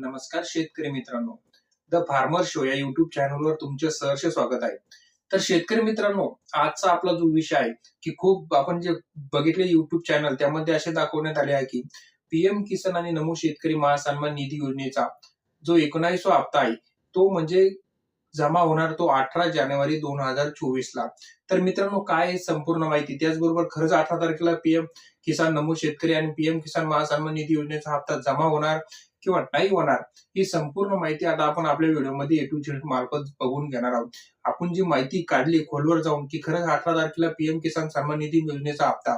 नमस्कार शेतकरी मित्रांनो. द फार्मर शो या युट्यूब चॅनलवर तुमचे सहर्ष स्वागत आहे. तर शेतकरी मित्रांनो आजचा आपला जो विषय आहे की खूप आपण जे बघितले युट्यूब चॅनल त्यामध्ये असे दाखवण्यात आले आहे की पीएम किसान आणि नमो शेतकरी महासन्मान निधी योजनेचा जो एकोणावीसवा हप्ता आहे तो म्हणजे जमा होणार तो अठरा जानेवारी दोन हजार चोवीस ला तर मित्रांनो काय संपूर्ण माहिती? त्याचबरोबर खरंच अठरा तारखेला पीएम किसान नमो शेतकरी आणि पीएम किसान महासन्मान निधी योजनेचा हप्ता जमा होणार. किंवा नाही होणार ही संपूर्ण माहिती आता आपण आपल्या व्हिडिओमध्ये ए टू झेड मार्फत बघून घेणार आहोत. आपण जी माहिती काढली खोलवर जाऊन की खरंच अठरा तारखेला पीएम किसान सन्मान निधी योजनेचा हप्ता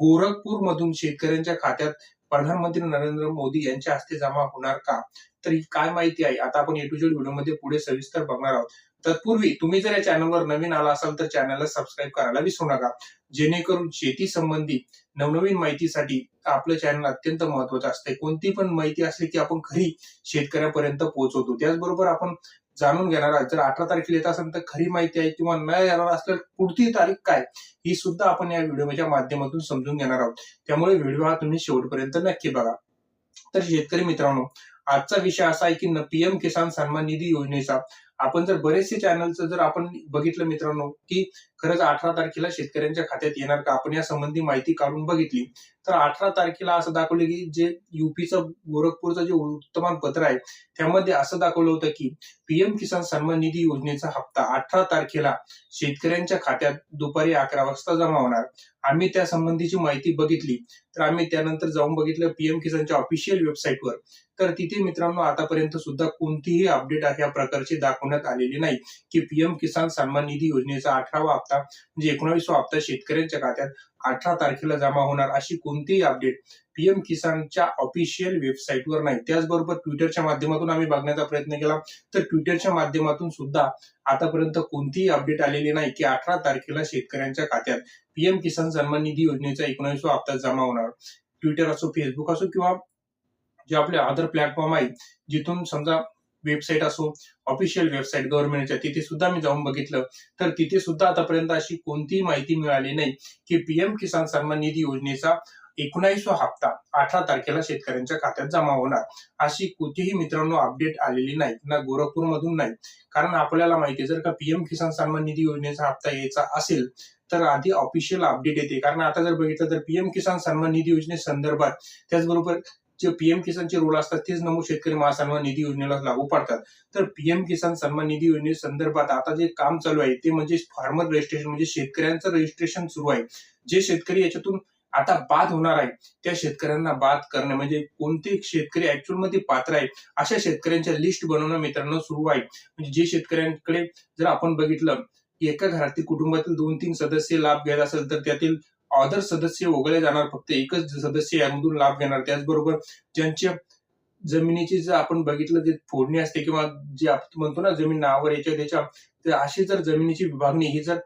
गोरखपूर मधून शेतकऱ्यांच्या खात्यात प्रधानमंत्री नरेंद्र मोदी यांच्या हस्ते जमा होणार का? तर ही काय माहिती आहे? आता आपण ए टू झेड व्हिडिओमध्ये पुढे सविस्तर बघणार आहोत. तत्पूर्वी तुम्ही जर या चॅनलवर नवीन आला असाल तर चॅनलला सबस्क्राईब करायला विसरू नका. जेणेकरून शेती संबंधी नवनवीन माहितीसाठी आपलं चॅनल अत्यंत महत्वाचं असते. कोणती पण माहिती असली की आपण खरी शेतकऱ्यापर्यंत पोहोचवतो. त्याचबरोबर आपण जाणून घेणार आहोत. जर अठरा तारखेला येत असेल तर खरी माहिती आहे किंवा न येणार असल्यास पुढची तारीख काय ही सुद्धा आपण या व्हिडिओच्या माध्यमातून समजून घेणार आहोत. त्यामुळे व्हिडिओ हा तुम्ही शेवटपर्यंत नक्की बघा. तर शेतकरी मित्रांनो आजचा विषय असा आहे की पीएम किसान सन्मान निधी योजनेचा. आपण जर बरेचसे चॅनलचं जर आपण बघितलं मित्रांनो की खरंच अठरा तारखेला शेतकऱ्यांच्या खात्यात येणार का? आपण या संबंधी माहिती काढून बघितली. तर अठरा तारखेला असं दाखवलं की जे युपीचं गोरखपूरचं जे वर्तमानपत्र आहे त्यामध्ये असं दाखवलं होतं की पीएम किसान सन्मान निधी योजनेचा हप्ता अठरा तारखेला शेतकऱ्यांच्या खात्यात दुपारी अकरा वाजता जमा होणार. आम्ही त्या संबंधीची माहिती बघितली. तर आम्ही त्यानंतर जाऊन बघितलं पीएम किसानच्या ऑफिशियल वेबसाईटवर तर तिथे मित्रांनो आतापर्यंत सुद्धा कोणतीही अपडेट या प्रकारची दाखवण्यात आलेली नाही की पीएम किसान सन्मान निधी योजनेचा अठरावा हप्ता म्हणजे एकोणावीसवा हप्ता शेतकऱ्यांच्या खात्यात अठरा तारखेला जमा होणार अशी कोणतीही अपडेट पीएम किसानच्या ऑफिशियल वेबसाईटवर नाही. त्याचबरोबर ट्विटरच्या माध्यमातून आम्ही बघण्याचा प्रयत्न केला. तर ट्विटरच्या माध्यमातून सुद्धा आतापर्यंत कोणतीही अपडेट आलेली नाही की अठरा तारखेला शेतकऱ्यांच्या खात्यात पीएम किसान सन्मान निधी योजनेचा एकोणावीसवा हप्ता जमा होणार. ट्विटर असो फेसबुक असो किंवा जे आपले अदर प्लॅटफॉर्म आहेत जिथून समजा वेबसाईट असो ऑफिशियल वेबसाईट गव्हर्नमेंटच्या तिथे सुद्धा मी जाऊन बघितलं. तर तिथे सुद्धा आतापर्यंत अशी कोणतीही माहिती मिळाली नाही की पीएम किसान सन्मान निधी योजनेचा एकोणावीसवा हप्ता अठरा तारखेला शेतकऱ्यांच्या खात्यात जमा होणार. अशी कुठेही मित्रांनो अपडेट आलेली नाही ना गोरखपूर मधून नाही. कारण आपल्याला माहिती जर का पीएम किसान सन्मान निधी योजनेचा हप्ता यायचा असेल तर आधी ऑफिशियल अपडेट येते. कारण आता जर बघितलं तर पीएम किसान सन्मान निधी योजनेसंदर्भात त्याचबरोबर जे पीएम किसानचे रोल असतात तेच नमूद शेतकरी महासन्मान निधी योजनेला लागू पडतात. तर पीएम किसान सन्मान निधी योजने संदर्भात आता जे काम चालू आहे ते म्हणजे फार्मर रजिस्ट्रेशन म्हणजे शेतकऱ्यांचं रजिस्ट्रेशन सुरू आहे. जे शेतकरी याच्यातून आता बाद होणार आहे त्या शेतकऱ्यांना बाद करणे म्हणजे कोणते शेतकरी ऍक्च्युअलमध्ये पात्र आहे अशा शेतकऱ्यांच्या लिस्ट बनवणं मित्रांनो सुरू आहे. म्हणजे जे शेतकऱ्यांकडे जर आपण बघितलं एका घरातील कुटुंबातील दोन तीन सदस्य लाभ घ्यायला असेल तर त्यातील अदर सदस्य वगळले जाणार फक्त एकच सदस्य यामधून लाभ घेणार. त्याचबरोबर ज्यांच्या जमिनीची जर आपण बघितलं जे फोडणी असते किंवा जे आपण म्हणतो ना जमीन नावावर याच्या त्याच्या अशी जर जमिनीची विभागणी ही जर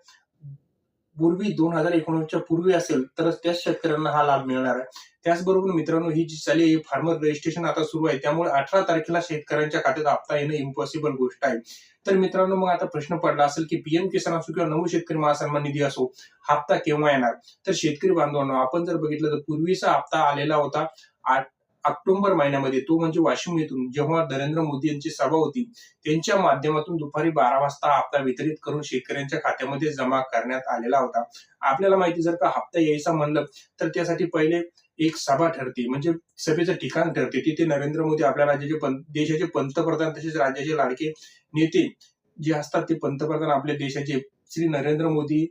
पूर्वी दोन हजार एकोणीसच्या पूर्वी असेल तरच त्याच शेतकऱ्यांना हा लाभ मिळणार आहे. त्याचबरोबर मित्रांनो ही जी चाली आहे फार्मर रजिस्ट्रेशन आता सुरू आहे. त्यामुळे अठरा तारखेला शेतकऱ्यांच्या खात्यात हप्ता येणं इम्पॉसिबल गोष्ट आहे. तर मित्रांनो मग आता प्रश्न पडला असेल की पीएम किसान असो किंवा नऊ शेतकरी महासन्मान निधी असो हप्ता केव्हा येणार? तर शेतकरी बांधवांनो आपण जर बघितलं तर पूर्वीचा हप्ता आलेला होता आठ ऑक्टोबर महिन्यामध्ये तो म्हणजे वाशिम येथून जेव्हा नरेंद्र मोदी यांची सभा होती त्यांच्या माध्यमातून दुपारी बारा वाजता हप्ता वितरित करून शेतकऱ्यांच्या खात्यामध्ये जमा करण्यात आलेला होता. आपल्याला माहिती जर का हप्ता यायचा म्हणलं तर त्यासाठी पहिले एक सभा ठरते म्हणजे सभेचं ठिकाण ठरते. तिथे नरेंद्र मोदी आपल्या राज्याचे देशाचे पंतप्रधान तसेच राज्याचे लाडके नेते जे असतात ते पंतप्रधान आपल्या देशाचे श्री नरेंद्र मोदी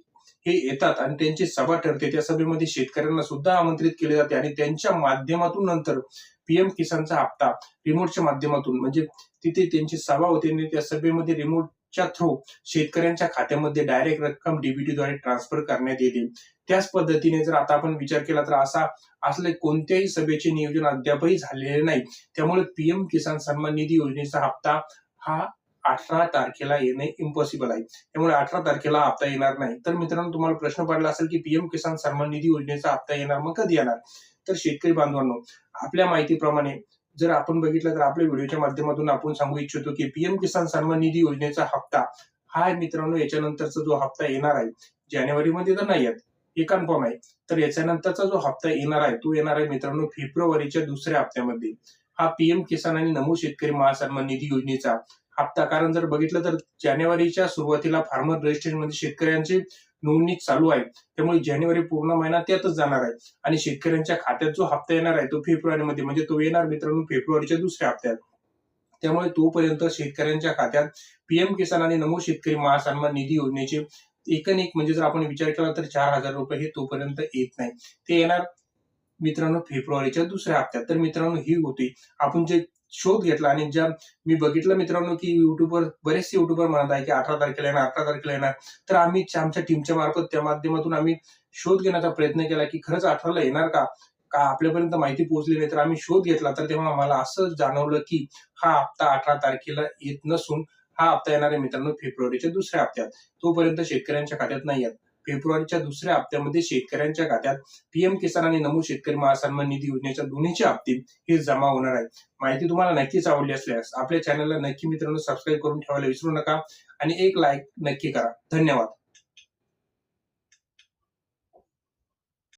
हे येतात आणि त्यांची सभा ठरते. त्या सभेमध्ये शेतकऱ्यांना सुद्धा आमंत्रित केले जाते आणि त्यांच्या माध्यमातून नंतर पीएम किसानचा हप्ता रिमोटच्या माध्यमातून म्हणजे तिथे त्यांची सभा होते आणि त्या सभेमध्ये रिमोटच्या थ्रू शेतकऱ्यांच्या खात्यामध्ये डायरेक्ट रक्कम डीबीटीद्वारे ट्रान्सफर करण्यात येते. त्याच पद्धतीने जर आता आपण विचार केला तर असा असले कोणत्याही सभेचे नियोजन अद्यापही झालेले नाही. त्यामुळे पीएम किसान सन्मान निधी योजनेचा हप्ता हा अठरा तारखेला येणे इम्पॉसिबल आहे. त्यामुळे अठरा तारखेला हप्ता येणार नाही. तर मित्रांनो तुम्हाला प्रश्न पडला असेल की पीएम किसान सन्मान निधी योजनेचा हप्ता येणार मग कधी येणार? तर शेतकरी बांधवांनो आपल्या माहितीप्रमाणे जर आपण बघितलं तर आपल्या व्हिडिओच्या माध्यमातून आपण सांगू इच्छितो की पीएम किसान सन्मान निधी योजनेचा हप्ता हा मित्रांनो याच्यानंतरचा जो हप्ता येणार आहे जानेवारीमध्ये तर नाही येत. हे कन्फर्म आहे. तर याच्यानंतरचा जो हप्ता येणार आहे तो येणार आहे मित्रांनो फेब्रुवारीच्या दुसऱ्या हप्त्यामध्ये. हा पीएम किसान आणि नमो शेतकरी महासन्मान निधी योजनेचा हप्ता. कारण जर बघितलं तर जानेवारीच्या सुरुवातीला फार्मर रजिस्ट्रेशनमध्ये शेतकऱ्यांची नोंदणी चालू आहे. त्यामुळे जानेवारी पूर्ण महिना त्यातच जाणार आहे. आणि शेतकऱ्यांच्या खात्यात जो हप्ता येणार आहे तो फेब्रुवारीमध्ये म्हणजे तो येणार मित्रांनो फेब्रुवारीच्या दुसऱ्या हप्त्यात. त्यामुळे तोपर्यंत शेतकऱ्यांच्या खात्यात पीएम किसान आणि नमो शेतकरी महासन्मान निधी योजनेचे एकन म्हणजे जर आपण विचार केला तर चार हजार रुपये हे तोपर्यंत येत नाही. ते येणार मित्रांनो फेब्रुवारीच्या दुसऱ्या हप्त्यात तर मित्रांनो ही होती. आपण जे शोध घेतला आणि ज्या मी बघितलं मित्रांनो की युट्यूबवर बरेचसे युट्यूबर म्हणत आहे की अठरा तारखेला येणार अठरा तारखेला येणार. तर आम्ही आमच्या टीमच्या मार्फत त्या माध्यमातून आम्ही शोध घेण्याचा प्रयत्न केला की खरंच अठराला येणार का? का आपल्यापर्यंत माहिती पोहोचली नाही? तर आम्ही शोध घेतला तर तेव्हा आम्हाला असं जाणवलं की हा हप्ता अठरा तारखेला येत नसून हा हप्ता येणार आहे मित्रांनो फेब्रुवारीच्या दुसऱ्या हप्त्यात. तोपर्यंत शेतकऱ्यांच्या खात्यात नाही आहेत. फेब्रुवारीच्या दुसऱ्या हप्त्यामध्ये शेतकऱ्यांच्या खात्यात पीएम किसान आणि नमो शेतकरी महासन्मान निधी योजनेच्या दोन्हीच्या हप्ते हे जमा होणार आहे. माहिती तुम्हाला नक्कीच आवडली असल्यास आपल्या चॅनलला नक्की मित्रांनो सबस्क्राईब करून ठेवायला विसरू नका आणि एक लाईक नक्की करा. धन्यवाद.